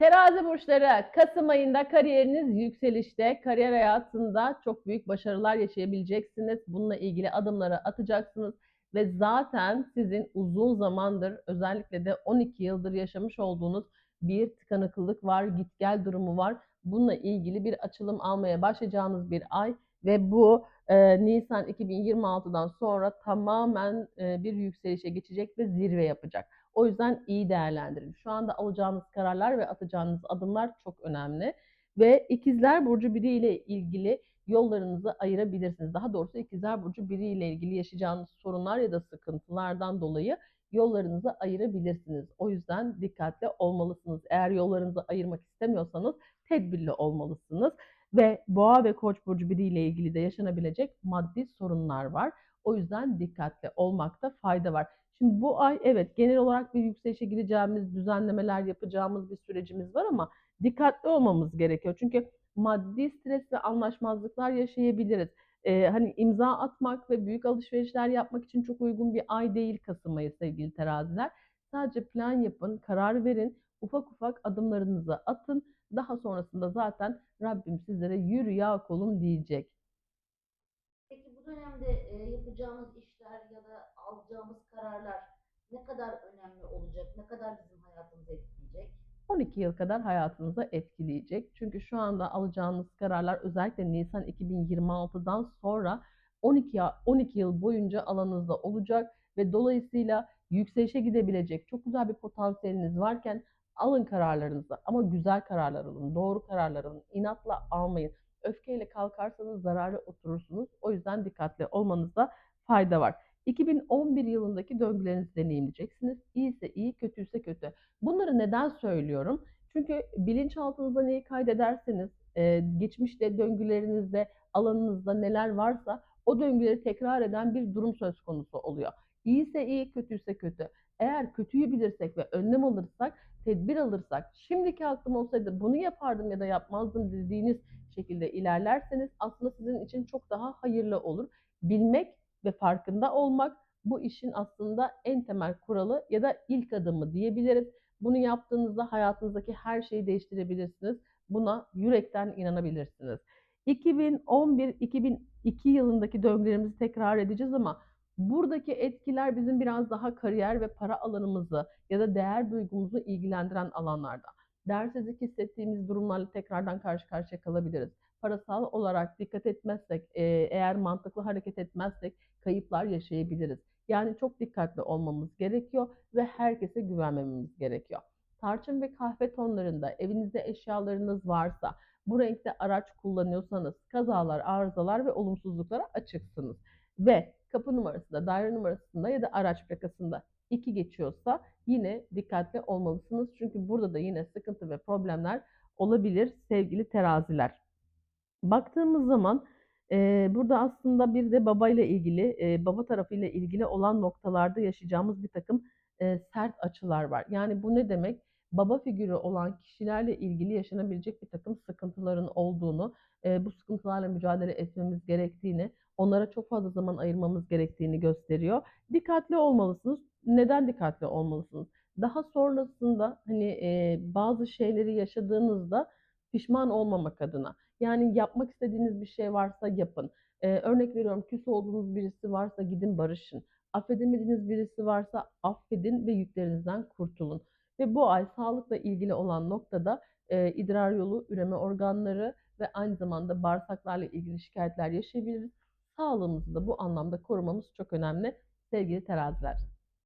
Terazi burçları Kasım ayında kariyeriniz yükselişte, kariyer hayatında çok büyük başarılar yaşayabileceksiniz. Bununla ilgili adımları atacaksınız ve zaten sizin uzun zamandır özellikle de 12 yıldır yaşamış olduğunuz bir tıkanıklık var, git gel durumu var. Bununla ilgili bir açılım almaya başlayacağınız bir ay ve bu e, Nisan 2026'dan sonra tamamen e, bir yükselişe geçecek ve zirve yapacak. O yüzden iyi değerlendirin. Şu anda alacağınız kararlar ve atacağınız adımlar çok önemli. Ve ikizler burcu biriyle ilgili yollarınızı ayırabilirsiniz. Daha doğrusu ikizler burcu biriyle ilgili yaşayacağınız sorunlar ya da sıkıntılardan dolayı yollarınızı ayırabilirsiniz. O yüzden dikkatli olmalısınız. Eğer yollarınızı ayırmak istemiyorsanız tedbirli olmalısınız. Ve boğa ve koç burcu biriyle ilgili de yaşanabilecek maddi sorunlar var. O yüzden dikkatli olmakta fayda var. Şimdi bu ay evet genel olarak bir yükselişe gireceğimiz, düzenlemeler yapacağımız bir sürecimiz var ama dikkatli olmamız gerekiyor. Çünkü maddi stres ve anlaşmazlıklar yaşayabiliriz. Ee, hani imza atmak ve büyük alışverişler yapmak için çok uygun bir ay değil Kasım ayı sevgili teraziler. Sadece plan yapın, karar verin, ufak ufak adımlarınızı atın. Daha sonrasında zaten Rabbim sizlere yürü ya kolum diyecek. Peki bu dönemde e, yapacağımız işler ya da alacağımız kararlar ne kadar önemli olacak? Ne kadar bizim hayatımızı etkileyecek? 12 yıl kadar hayatınıza etkileyecek. Çünkü şu anda alacağınız kararlar özellikle Nisan 2026'dan sonra 12 ya- 12 yıl boyunca alanınızda olacak ve dolayısıyla yükselişe gidebilecek çok güzel bir potansiyeliniz varken alın kararlarınızı ama güzel kararlar alın, doğru kararlar alın, inatla almayın. Öfkeyle kalkarsanız zararı oturursunuz. O yüzden dikkatli olmanızda fayda var. 2011 yılındaki döngülerinizi deneyimleyeceksiniz. İyiyse iyi, kötüyse kötü. Bunları neden söylüyorum? Çünkü bilinçaltınızda neyi kaydederseniz, e, geçmişte döngülerinizde, alanınızda neler varsa o döngüleri tekrar eden bir durum söz konusu oluyor. İyiyse iyi, kötüyse kötü. Eğer kötüyü bilirsek ve önlem alırsak, tedbir alırsak, şimdiki aklım olsaydı bunu yapardım ya da yapmazdım dediğiniz şekilde ilerlerseniz aslında sizin için çok daha hayırlı olur. Bilmek ve farkında olmak bu işin aslında en temel kuralı ya da ilk adımı diyebiliriz. Bunu yaptığınızda hayatınızdaki her şeyi değiştirebilirsiniz. Buna yürekten inanabilirsiniz. 2011-2002 yılındaki döngülerimizi tekrar edeceğiz ama buradaki etkiler bizim biraz daha kariyer ve para alanımızı ya da değer duygumuzu ilgilendiren alanlarda. Değersizlik hissettiğimiz durumlarla tekrardan karşı karşıya kalabiliriz. Parasal olarak dikkat etmezsek, e, eğer mantıklı hareket etmezsek kayıplar yaşayabiliriz. Yani çok dikkatli olmamız gerekiyor ve herkese güvenmememiz gerekiyor. Tarçın ve kahve tonlarında evinizde eşyalarınız varsa, bu renkte araç kullanıyorsanız kazalar, arızalar ve olumsuzluklara açıksınız. Ve kapı numarasında, daire numarasında ya da araç plakasında 2 geçiyorsa yine dikkatli olmalısınız. Çünkü burada da yine sıkıntı ve problemler olabilir sevgili teraziler. Baktığımız zaman e, burada aslında bir de babayla ilgili, e, baba tarafıyla ilgili olan noktalarda yaşayacağımız bir takım e, sert açılar var. Yani bu ne demek? Baba figürü olan kişilerle ilgili yaşanabilecek bir takım sıkıntıların olduğunu, e, bu sıkıntılarla mücadele etmemiz gerektiğini, onlara çok fazla zaman ayırmamız gerektiğini gösteriyor. Dikkatli olmalısınız. Neden dikkatli olmalısınız? Daha sonrasında hani e, bazı şeyleri yaşadığınızda pişman olmamak adına. Yani yapmak istediğiniz bir şey varsa yapın. Ee, örnek veriyorum küs olduğunuz birisi varsa gidin barışın. Affedemediğiniz birisi varsa affedin ve yüklerinizden kurtulun. Ve bu ay sağlıkla ilgili olan noktada e, idrar yolu, üreme organları ve aynı zamanda bağırsaklarla ilgili şikayetler yaşayabiliriz. Sağlığımızı da bu anlamda korumamız çok önemli sevgili teraziler.